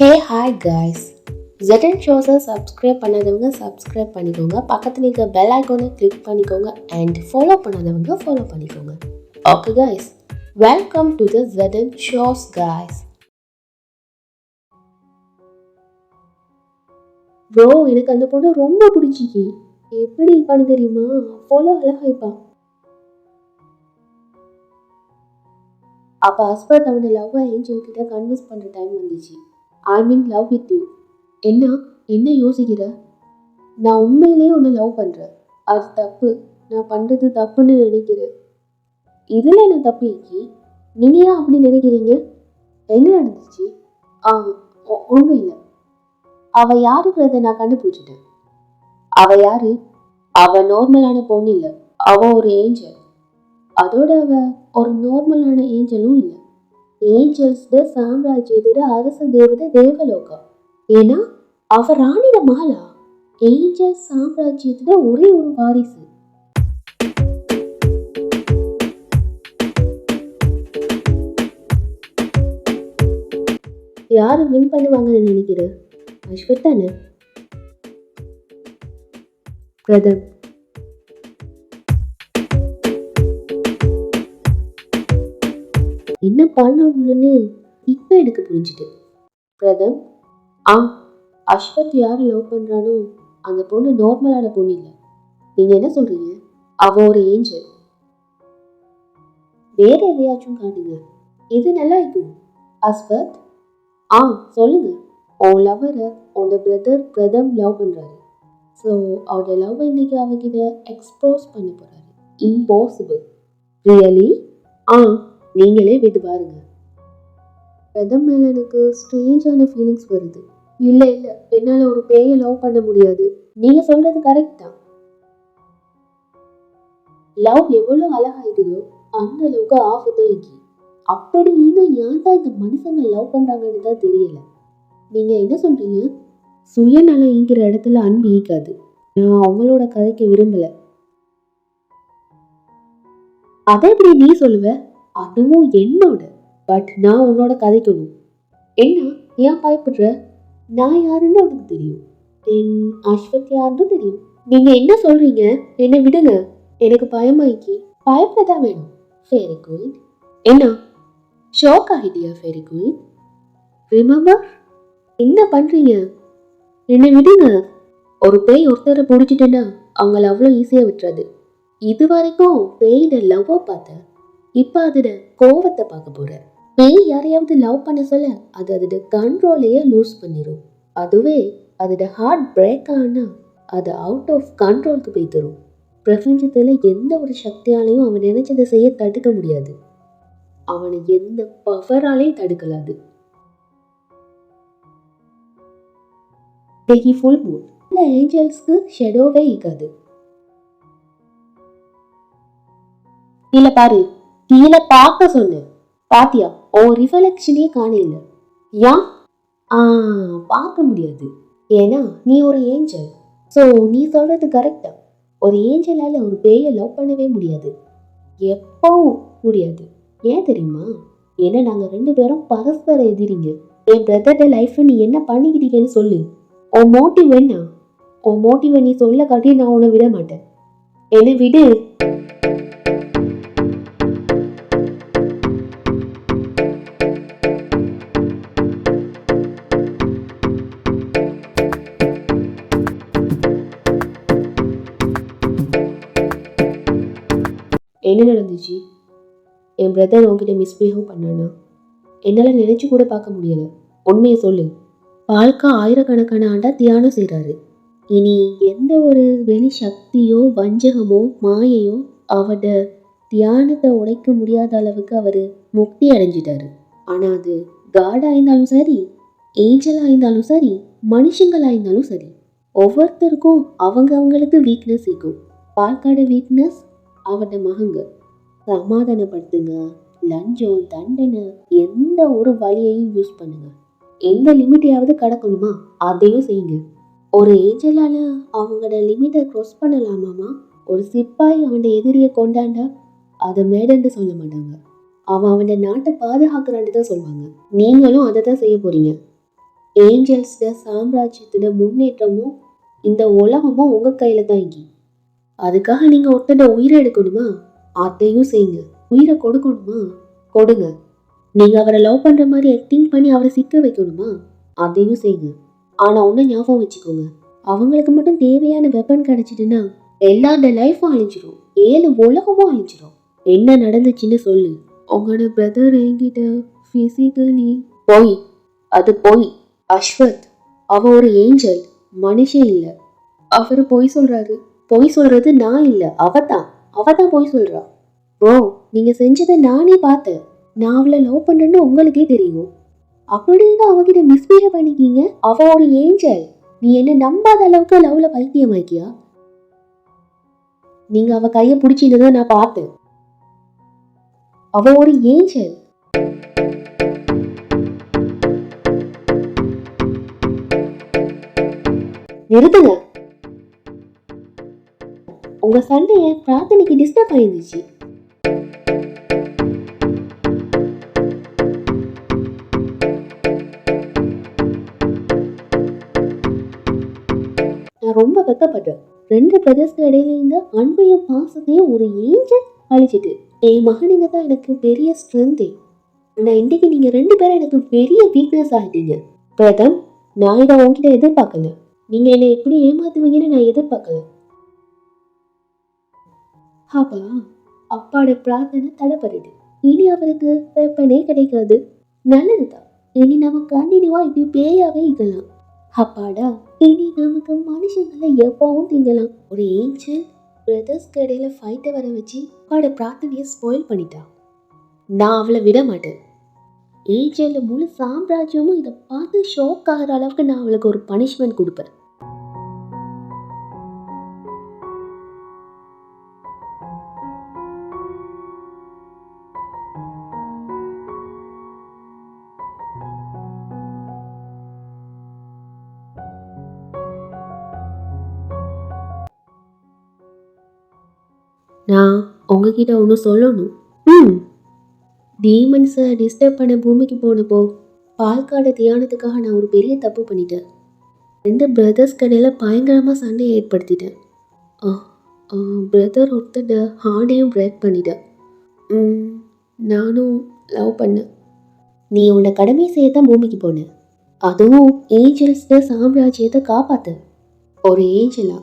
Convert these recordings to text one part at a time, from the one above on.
ஹே hi guys ஜெட்டன் ஷோஸை subscribe பண்ணாதவங்க சப்ஸ்கிரைப் பண்ணிக்கோங்க. பக்கத்தில் இருக்க பெல் ஐக்கோனை கிளிக் பண்ணிக்கோங்க அண்ட் ஃபாலோ பண்ணாதவங்க ஃபாலோ பண்ணிக்கோங்க. Okay guys welcome to the ஜெட்டன் shows guys bro எனக்கு அந்த பொண்ணு ரொம்ப பிடிச்சிக்கி எப்படி இருப்பான்னு தெரியுமா? அவ்வளோ அழகாய்ப்பா அப்போ ஹஸ்பண்ட் அவனோட லவ் ஏஞ்சல் கிட்ட கன்வின்ஸ் பண்ணுற டைம் வந்துச்சு. I mean love with you என்ன என்ன யோசிக்கிற? நான் உண்மையிலேயே உன்னை லவ் பண்ணுறேன் அது தப்பு. நான் பண்ணுறது தப்புன்னு நினைக்கிறேன் இதில் என்ன தப்பு இருக்கி நீங்கள் ஏன் அப்படி நினைக்கிறீங்க? என்ன நடந்துச்சு? ஆ ஒன்றும் இல்லை. அவள் யாருங்கிறத நான் கண்டுபிடிச்சிட்டேன். அவள் யாரு? அவள் நார்மலான பொண்ணு இல்லை. அவள் ஒரு ஏஞ்சல் அதோட அவள் ஒரு நார்மலான ஏஞ்சலும் இல்லை. ஏஞ்சல்ஸ்ட சாம்ராஜ்யத்தோட அரச தேவதை தேவலோகம். ஏன்னா அவ ராணிட மாலா ஏஞ்சல் சாம்ராஜ்யத்தோட ஒரே ஒரு வாரிசு. யாரு வின் பண்ணுவாங்கன்னு நினைக்கிற? அஸ்வத் தானே பிரதம் என்ன பண்ணணும்னு இப்போ எனக்கு புரிஞ்சுது. பிரதம் ஆ அஸ்வத் யார் லவ் பண்ணுறானோ அந்த பொண்ணு நார்மலான பொண்ணு இல்லை. நீங்கள் என்ன சொல்கிறீங்க அவ ஒரு ஏஞ்சல் வேற எதையாச்சும் காட்டுங்க. இது நல்லா இருக்கும். அஸ்வத் ஆ சொல்லுங்க. உன் லவ்வரை உன்னோட பிரதர் பிரதம் லவ் பண்ணுறாரு ஸோ அவரோட லவ் இன்னைக்கு அவகிட்ட எக்ஸ்ப்ரோஸ் பண்ண போகிறாரு இம்பாசிபிள் ரியலி ஆ. நீங்களே விட்டு பாருங்க. பிரதம் மேல எனக்கு ஸ்ட்ரேஞ்சான ஃபீலிங்ஸ் வருது. இல்ல இல்ல என்னால ஒரு பேயை லவ் பண்ண முடியாது. நீங்க சொல்றது கரெக்ட் தான். லவ் எவ்வளவு அழகாயிருதோ அந்த அளவுக்கு ஆபத்தும் இங்கே அப்படி இன்னும் ஏன் தான் இந்த மனுஷங்க லவ் பண்றாங்கன்னு தான் தெரியல. நீங்க என்ன சொல்றீங்க? சுயநலம் ஈங்கிற இடத்துல அன்பு ஈக்காது நான் அவங்களோட கதைக்கு விரும்பல. அதை எப்படி நீ சொல்லுவ? அதுவும் என்னோட பட் நான் உன்னோட கதைக்கணும். என்ன ஏன் பயப்படுற? நான் யாருன்னு உனக்கு தெரியும். என் அஸ்வத் யாருன்னு தெரியும். நீங்க என்ன சொல்றீங்க? என்னை விடுங்க. எனக்கு பயமாக்கி பயப்படதான் வேணும். ஃபேரி குயின் என்ன? ஷாக் ஆகிட்டியா ஃபேரி குயின் ரிமம்பர் என்ன பண்றீங்க? என்னை விடுங்க. ஒரு பேய் ஒருத்தரை பிடிச்சிட்டேன்னா அவங்கள அவ்வளோ ஈஸியாக விட்டுறது. இது வரைக்கும் பேயிட லவ்வை பார்த்தேன் இப்போ அதோட கோவத்தை பார்க்க போறார் பேய் யாரையாவது லவ் பண்ண சொல்ல அது அதோட கண்ட்ரோலையே லூஸ் பண்ணிடும் அதுவே அதோட ஹார்ட் பிரேக் ஆனா அது அவுட் ஆஃப் கண்ட்ரோலுக்கு போய் தரும். பிரபஞ்சத்தில் எந்த ஒரு சக்தியாலையும் அவன் நினைச்சதை செய்ய தடுக்க முடியாது. அவனை எந்த பவராலையும் தடுக்கலாது. டெகி ஃபுல் மூன் இந்த ஏஞ்சல்ஸ்க்கு ஷெடோவே இருக்காது. இல்லை பாரு கீழே பார்க்க சொன்னேன் பாத்தியா? ஓ ரிஃப்ளெக்ஷனே காணல ஏன்? ஆ பார்க்க முடியாது. ஏன்னா நீ ஒரு ஏஞ்சல் ஸோ நீ சொல்றது கரெக்டா ஒரு ஏஞ்சலால ஒரு பேயை லவ் பண்ணவே முடியாது. எப்பவும் முடியாது. ஏன் தெரியுமா? ஏன்னா நாங்கள் ரெண்டு பேரும் பரஸ்பர எதிரிங்க. என் பிரதர்ட லைஃப் நீ என்ன பண்ணிக்கிட்டீங்கன்னு சொல்லு. உன் மோட்டிவ் என்ன? உன் மோட்டிவை நீ சொல்ல காட்டி நான் உன்னை விட மாட்டேன். என்னை விடு. என்ன நடந்துச்சு? என் பிரதர் உன்கிட்ட மிஸ்பிஹேவ் பண்ணானா? என்னால் நினைச்சு கூட பார்க்க முடியலை. உண்மையை சொல்லு. பால்கா ஆயிரக்கணக்கான ஆண்டா தியானம் செய்கிறாரு இனி எந்த ஒரு வெளி சக்தியோ வஞ்சகமோ மாயையோ அவட தியானத்தை உடைக்க முடியாத அளவுக்கு அவர் முக்தி அடைஞ்சிட்டாரு. ஆனால் அது காடாக இருந்தாலும் சரி ஏஞ்சலாக இருந்தாலும் சரி மனுஷங்களாக இருந்தாலும் சரி ஒவ்வொருத்தருக்கும் அவங்க அவங்களுக்கு வீக்னஸ் இருக்கும். பால்காட வீக்னஸ் அவட மகங்க சமாதானப்படுத்துங்க. லஞ்சம் தண்டனை எந்த ஒரு வழியையும் யூஸ் பண்ணுங்க. எந்த லிமிட்டையாவது கடக்கணுமா? அதையும் செய்யுங்க. ஒரு ஏஞ்சலால அவங்களோட லிமிட்டை க்ராஸ் பண்ணலாமாமா? ஒரு சிப்பாய் அவன் எதிரியை கொண்டாண்டா? அதை மேடன்னு சொல்ல மாட்டாங்க. அவன் அவனோட நாட்டை பாதுகாக்கிறான்னு தான் சொல்லுவாங்க நீங்களும் அதை தான் செய்ய போறீங்க. ஏஞ்சல்ஸ்ட சாம்ராஜ்யத்தோட முன்னேற்றமும் இந்த உலகமும் உங்க கையில தான் இங்கே அதுக்காக நீங்க ஒருத்தனை உயிரை எடுக்கணுமா? அதையும் செய்யுங்க. உயிரை கொடுக்கணுமா? கொடுங்க. நீங்க அவரை லவ் பண்ற மாதிரி ஆக்டிங் பண்ணி அவரை சிக்க வைக்கணுமா? அதையும் செய்யுங்க. ஆனா ஒண்ணு ஞாபகம் வச்சுக்கோங்க. அவங்களுக்கு மட்டும் தேவையான வெப்பன் கிடைச்சிட்டுன்னா எல்லாரோட லைஃப்பும் அழிஞ்சிரும். ஏழு உலகமும் அழிஞ்சிரும். என்ன நடந்துச்சுன்னு சொல்லு. உங்களோட பிரதர் என்கிட்ட பிசிக்கலி போய் அது போய் அஸ்வத் அவ ஒரு ஏஞ்சல் மனுஷன் இல்லை. அவர் பொய் சொல்றாரு. பொய் சொல்றது நான் இல்ல அவ தான் அவ தான் பொய் சொல்றா. ப்ரோ நீங்க செஞ்சதை நானே பார்த்தேன். நான் அவளை லவ் பண்றேன்னு உங்களுக்கே தெரியும்? அப்படின்னு அவகிட்ட மிஸ்பிஹேவ் பண்ணிக்கீங்க. அவ ஒரு ஏஞ்சல் நீ என்ன நம்பாத அளவுக்கு லவ்ல பைத்தியமாக்கியா? நீங்க அவ கைய பிடிச்சிருந்ததை நான் பார்த்தேன். அவ ஒரு ஏஞ்சல் நிறுத்துங்க. உங்க சண்டைய பிரார்த்தனைக்கு டிஸ்டர்ப் ஆயிருந்துச்சு. நான் ரொம்ப வெக்கப்பட்டேன் ரெண்டு பிரதர்ஸ்க்கு இடையில இருந்த அன்பையும் பாசத்தையும் ஒரு ஏஞ்சல் அழிச்சிட்டு என் மகனுங்க தான் எனக்கு பெரிய ஸ்ட்ரென்த்தே நான் இன்னைக்கு நீங்க ரெண்டு பேரும் எனக்கு பெரிய வீக்னஸ் ஆகிட்டீங்க. பிரதம் நான் இதை உங்ககிட்ட எதிர்பார்க்கல. நீங்க என்னை எப்படி ஏமாத்துவீங்கன்னு நான் எதிர்பார்க்கல. அப்பா அப்பாட பிரார்த்தனை தடைப்படுது இனி அவருக்கு வெப்பனே கிடைக்காது. நல்லதுதான். இனி நம்ம கண்டினியூவா இப்படி பேயாவே இருக்கலாம். அப்பாடா இனி நமக்கு மனுஷங்களை எப்பவும் திங்கலாம். ஒரு ஏஞ்சல் பிரதர்ஸ்க்கு இடையில ஃபைட்டை வர வச்சு அவளோட பிரார்த்தனையை ஸ்பாயில் பண்ணிட்டான் நான் அவளை விட மாட்டேன். ஏஞ்சலில் முழு சாம்ராஜ்யமும் இதை பார்த்து ஷாக் ஆகிற அளவுக்கு நான் அவளுக்கு ஒரு பனிஷ்மெண்ட் கொடுப்பேன். உங்ககிட்ட ஒன்று சொல்லணும். ம். டீமன்ஸை டிஸ்டர்ப் பண்ண பூமிக்கு போனப்போ பால்காடு தியானத்துக்காக நான் ஒரு பெரிய தப்பு பண்ணிட்டேன். ரெண்டு பிரதர்ஸ் கடையில் பயங்கரமாக சண்டையை ஏற்படுத்திட்டேன். பிரதர் ஒருத்தட ஹார்டையும் பிரேக் பண்ணிட்டேன். ம், நானும் லவ் பண்ணேன். நீ உன்னை கடமையை செய்ய தான் பூமிக்கு போன. அதுவும் ஏஞ்சல்ஸ்ட சாம்ராஜ்யத்தை காப்பாற்று ஒரு ஏஞ்சலா.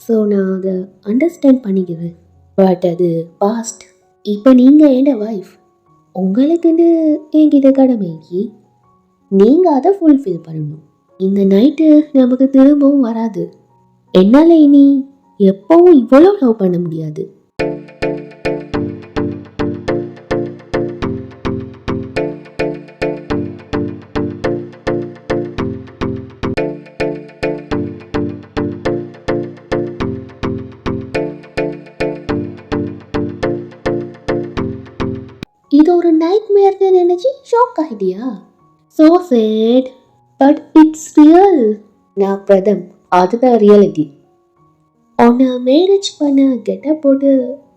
ஸோ நான் அதை அண்டர்ஸ்டாண்ட் பண்ணிக்குவேன் பட் அது பாஸ்ட் இப்போ நீங்கள் என்ன ஒய்ஃப் உங்களுக்குன்னு என்கிட்ட கடமைக்கு நீங்கள் அதை ஃபுல்ஃபில் பண்ணணும். இந்த நைட்டு நமக்கு திரும்பவும் வராது. என்னால் இனி எப்பவும் இவ்வளோ லவ் பண்ண முடியாது. நினைச்சு shock so sad but it's real நான் பிரதம் அதுதான் ரியாலிட்டி உன்னை மேரேஜ் பண்ண கெட்ட போட்டு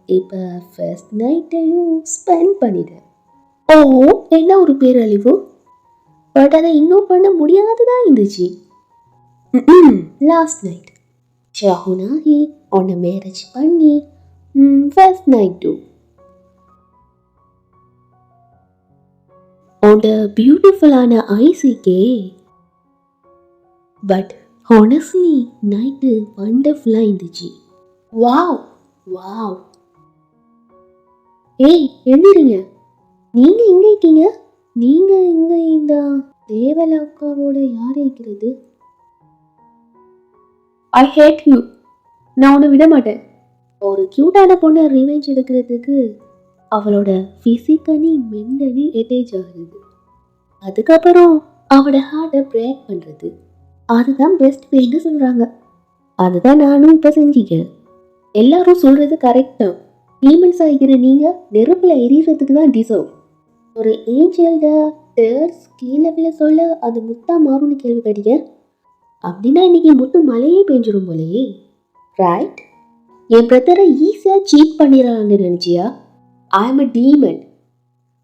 இப்போ ஃபர்ஸ்ட் நைட்டையும் ஸ்பெண்ட் பண்ணிட்டேன் ஓ என்ன ஒரு பேரழிவு? பட் அதை இன்னும் பண்ண முடியாததான் இருந்துச்சு? லாஸ்ட் நைட் ஷாஹுனாகி உன்னை மேரேஜ் பண்ணி ஃபர்ஸ்ட் நைட் டூ அந்த பியூட்டிஃபுல்லான ஐசிக்கே பட் ஹானஸ்ட்லி நைட்டு வண்டர்ஃபுல்லாக இருந்துச்சு. வாவ் வாவ் ஏய் எழுந்திருங்க. நீங்கள் எங்கே இருக்கீங்க? நீங்கள் எங்கே இந்த தேவலக்காவோட யார் இருக்கிறது? ஐ ஹேட் யூ நான் உன்னை விட மாட்டேன். ஒரு க்யூட்டான பொண்ணை ரிவெஞ்ச் எடுக்கிறதுக்கு அவளோட ஃபிசிக்கலி மென்டலி எட்டேஜ் ஆகுறது. அதுக்கப்புறம் அவளோட ஹார்ட்டை பிரேக் பண்ணுறது அதுதான் பெஸ்ட் வேன்னு சொல்கிறாங்க அதுதான் நானும் இப்போ செஞ்சுக்கேன் எல்லாரும் சொல்கிறது கரெக்ட் தான். ஹியூமன்ஸ் ஆகிற நீங்கள் நெருப்பில் எரியறதுக்கு தான் டிசர்வ் ஒரு ஏஞ்சல்ட டேர்ஸ் கீழே விழ சொல்ல அது முத்தா மாறும்னு கேள்விப்பட்டீங்க? அப்படின்னா இன்னைக்கு முத்து மழையே பெஞ்சிடும் போலயே. ரைட் என் பிரதரை ஈஸியாக சீட் பண்ணிடலான்னு நினச்சியா? ஐ எம் அ டீமன்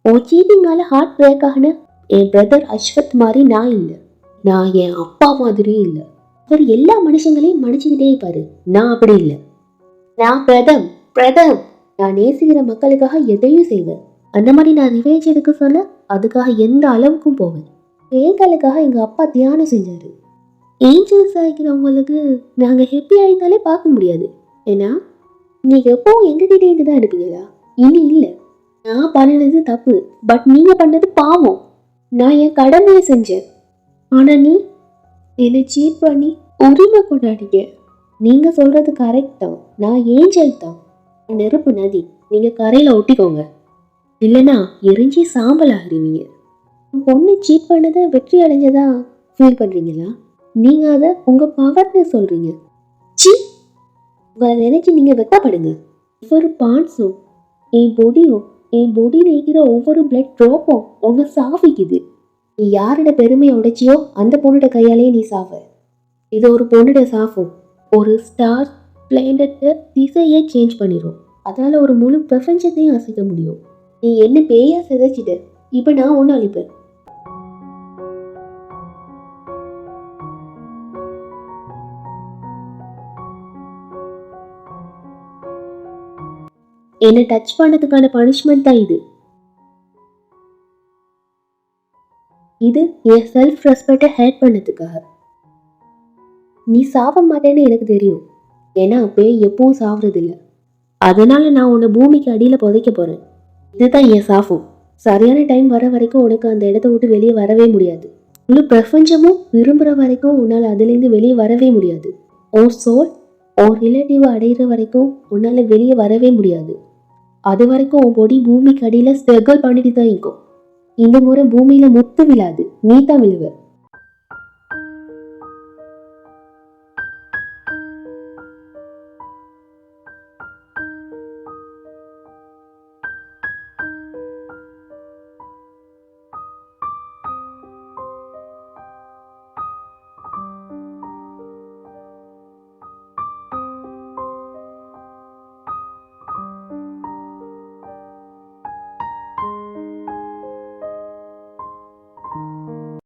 உன் சீட்டிங்கால ஹார்ட் பிரேக் ஆகின. என் பிரதர் அஸ்வத் மாதிரி நான் இல்லை. நான் என் அப்பா மாதிரியும் இல்லை. அவர் எல்லா மனுஷங்களையும் மன்னிச்சுக்கிட்டே இருப்பாரு. நான் அப்படி இல்லை. நான் பிரதம். பிரதம். நான் நேசிக்கிற மக்களுக்காக எதையும் செய்வேன். அந்த மாதிரி நான் ரிவேஜ் எடுக்க சொல்ல அதுக்காக எந்த அளவுக்கும் போவேன். ஏங்களுக்காக எங்கள் அப்பா தியானம் செஞ்சார். ஏஞ்சல்ஸ் ஆகிக்கிறவங்களுக்கு நாங்கள் ஹெப்பி ஆகிருந்தாலே பார்க்க முடியாது. ஏன்னா நீங்கள் எப்போவும் எங்ககிட்ட இருந்து தான் எடுப்பீங்களா இனி இல்லை. நான் பண்ணினது தப்பு. பட் நீங்க பண்ணது பாவம். நான் என் கடமையை செஞ்சேன். ஆனா நீ என்னை சீட் பண்ணி உரிமை கொண்டாடிங்க நீங்க சொல்றது கரெக்ட் தான். நான் ஏஞ்சல் தான்? நெருப்பு நதி. நீங்க கரையில ஒட்டிக்கோங்க. இல்லைனா எரிஞ்சி சாம்பல் ஆகிருவீங்க உன் பொண்ணு சீட் பண்ணதை வெற்றி அடைஞ்சதா ஃபீல் பண்ணுறீங்களா நீங்கள் அதை உங்கள் பவர்னு சொல்கிறீங்க சி உங்களை நினைச்சு நீங்கள் வெக்கப்படுங்க ஒவ்வொரு பான்ஸும் என் பொடியும் என் பொடியில் இருக்கிற ஒவ்வொரு பிளட் ட்ராப்பும் உன்னை சாவிக்குது. நீ யாரோட பெருமையை உடைச்சியோ அந்த பொண்ணோட கையாலேயே நீ சாவ. இது ஒரு பொண்ணோட சாஃபும் ஒரு ஸ்டார் பிளேனட்டை திசையே சேஞ்ச் பண்ணிடும் அதனால ஒரு முழு பிரபஞ்சத்தையும் அசைக்க முடியும். நீ என்ன பேயா சிதைச்சிட்ட? இப்போ நான் ஒன்று அழிப்பேன். என்னை டச் பண்ணதுக்கான பனிஷ்மெண்ட் தான் இது. இது என் செல்ஃப் ரெஸ்பெக்டை ஹேட் பண்ணதுக்காக. நீ சாவ மாட்டேன்னு எனக்கு தெரியும். ஏன்னா அப்பயே எப்பவும் சாவறதில்ல. அதனால நான் உன்னை பூமிக்கு அடியில் புதைக்க போறேன். இதுதான் என் சாஃபம் சரியான டைம் வர வரைக்கும் உனக்கு அந்த இடத்த விட்டு வெளியே வரவே முடியாது. முழு பிரபஞ்சமும் விரும்புகிற வரைக்கும் உன்னால் அதுலேருந்து வெளியே வரவே முடியாது. உன் சோல் உன் ரிலேட்டிவ் அடையிற வரைக்கும் உன்னால் வெளியே வரவே முடியாது. அது வரைக்கும் உன் பொடி பூமிக்கு அடியில் ஸ்ட்ரகிள் பண்ணிட்டு தான் இருக்கும் இந்த முறை பூமியில முத்து விழாது நீ தான் விழுவ.